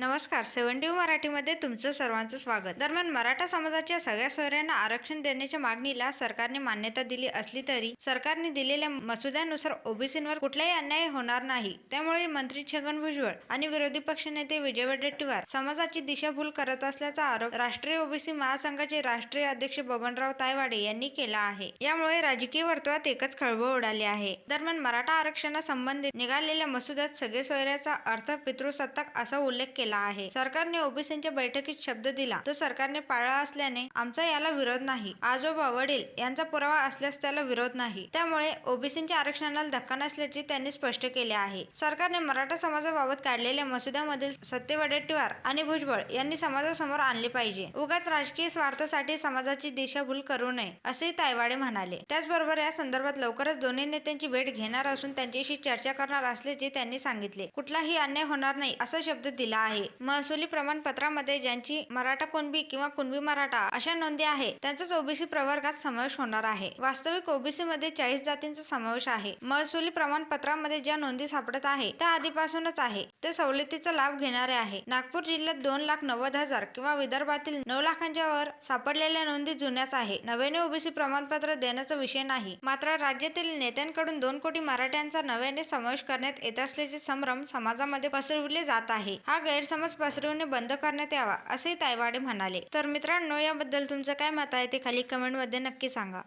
नमस्कार सेव्हन्टी मराठीमध्ये तुमचं सर्वांचं स्वागत. दरम्यान मराठा समाजाच्या सगळ्या सोयऱ्यांना आरक्षण देण्याच्या मागणीला सरकारने मान्यता दिली असली तरी सरकारने दिलेल्या मसुद्यानुसार ओबीसींवर कुठलाही अन्याय होणार नाही. त्यामुळे मंत्री छगन भुजबळ आणि विरोधी पक्षनेते विजय वडेट्टीवार समाजाची दिशाभूल करत असल्याचा आरोप राष्ट्रीय ओबीसी महासंघाचे राष्ट्रीय अध्यक्ष बबनराव तायवाडे यांनी केला आहे. यामुळे राजकीय वर्तुळात एकच खळबळ उडाली आहे. दरम्यान मराठा आरक्षणासंबंधित निघालेल्या मसुद्यात सगळे सोयऱ्याचा अर्थ पितृसत्ताक असा उल्लेख केला आहे. सरकारने ओबीसींच्या बैठकीत शब्द दिला. तो सरकारने पाळला असल्याने आमचा याला विरोध नाही. आजोबा वडील यांचा पुरावा असल्यास त्याला विरोध नाही. त्यामुळे ओबीसींच्या आरक्षणाला धक्का नसल्याचे त्यांनी स्पष्ट केले आहे. सरकारने मराठा समाजाबाबत काढलेल्या मसुद्यामधील सत्य वडेट्टीवार आणि भुजबळ यांनी समाजासमोर आणले पाहिजे. उगाच राजकीय स्वार्थासाठी समाजाची दिशाभूल करू नये असे तायवाडे म्हणाले. त्याचबरोबर या संदर्भात लवकरच दोन्ही नेत्यांची भेट घेणार असून त्यांच्याशी चर्चा करणार असल्याचे त्यांनी सांगितले. कुठलाही अन्याय होणार नाही असा शब्द दिला आहे. महसुली प्रमाणपत्रामध्ये ज्यांची मराठा कुणबी किंवा कुणबी मराठा अशा नोंदी आहे त्यांचाच ओबीसी प्रवर्गात समावेश होणार आहे. वास्तविक ओबीसी मध्ये चाळीस जातींचा समावेश आहे. महसुली प्रमाणपत्रामध्ये ज्या नोंदी सापडत आहे त्या आधीपासूनच आहे ते सवलतीचा लाभ घेणारे आहे नागपूर जिल्ह्यात दोन लाख नव्वद हजार किंवा विदर्भातील नऊ लाखांच्या वर सापडलेल्या नोंदी जुन्याच आहे नव्याने ओबीसी प्रमाणपत्र देण्याचा विषय नाही. मात्र राज्यातील नेत्यांकडून दोन कोटी मराठ्यांचा नव्याने समावेश करण्यात येत असल्याचे संभ्रम समाजामध्ये पसरविले जात आहे. हा गैरसमज पसरवणे बंद करण्यात यावा असे तायवाडे म्हणाले. तर मित्रांनो याबद्दल तुमचं काय मत आहे ते खाली कमेंटमध्ये नक्की सांगा.